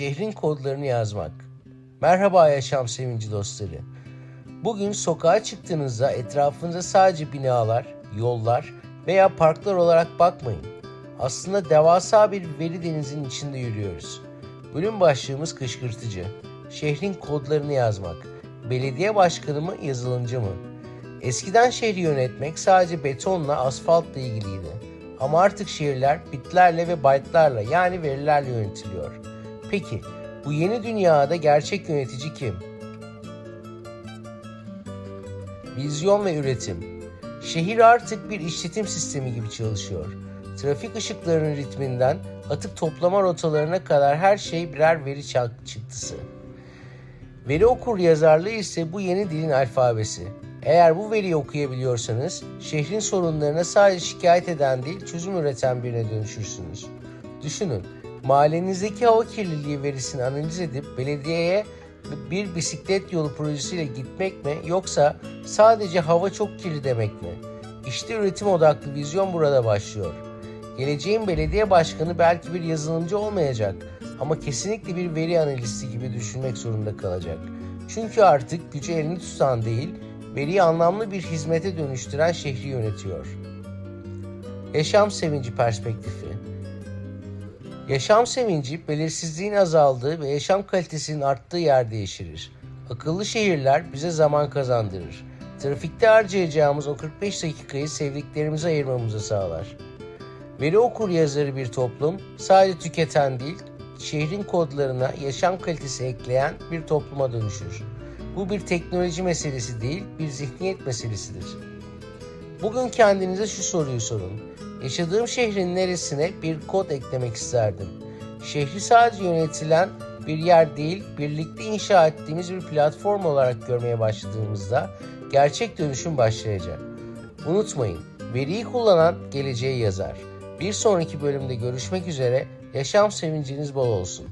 şehrin kodlarını yazmak. Merhaba yaşam sevinci dostları. Bugün sokağa çıktığınızda etrafınıza sadece binalar, yollar veya parklar olarak bakmayın. Aslında devasa bir veri denizinin içinde yürüyoruz. Bölüm başlığımız kışkırtıcı. Şehrin kodlarını yazmak. Belediye başkanı mı, yazılımcı mı? Eskiden şehri yönetmek sadece betonla, asfaltla ilgiliydi. Ama artık şehirler bitlerle ve byte'larla yani verilerle yönetiliyor. Peki bu yeni dünyada gerçek yönetici kim? Vizyon ve üretim. Şehir artık bir işletim sistemi gibi çalışıyor. Trafik ışıklarının ritminden atık toplama rotalarına kadar her şey birer veri çıktısı. Veri okur yazarlığı ise bu yeni dilin alfabesi. Eğer bu veriyi okuyabiliyorsanız şehrin sorunlarına sadece şikayet eden değil çözüm üreten birine dönüşürsünüz. Düşünün mahallenizdeki hava kirliliği verisini analiz edip belediyeye bir bisiklet yolu projesiyle gitmek mi yoksa sadece hava çok kirli demek mi? İşte üretim odaklı vizyon burada başlıyor. Geleceğin belediye başkanı belki bir yazılımcı olmayacak ama kesinlikle bir veri analisti gibi düşünmek zorunda kalacak. Çünkü artık gücü elini tutan değil, veriyi anlamlı bir hizmete dönüştüren şehri yönetiyor. Yaşam sevinci perspektifi Yaşam sevinci belirsizliğin azaldığı ve yaşam kalitesinin arttığı yerde yeşerir. Akıllı şehirler bize zaman kazandırır. Trafikte harcayacağımız o 45 dakikayı sevdiklerimize ayırmamızı sağlar. Veri okur yazarı bir toplum sadece tüketen değil, şehrin kodlarına yaşam kalitesi ekleyen bir topluma dönüşür. Bu bir teknoloji meselesi değil, bir zihniyet meselesidir. Bugün kendinize şu soruyu sorun. Yaşadığım şehrin neresine bir kod eklemek isterdim? Şehri sadece yönetilen bir yer değil, birlikte inşa ettiğimiz bir platform olarak görmeye başladığımızda gerçek dönüşüm başlayacak. Unutmayın, veriyi kullanan geleceği yazar. Bir sonraki bölümde görüşmek üzere, yaşam sevinciniz bol olsun.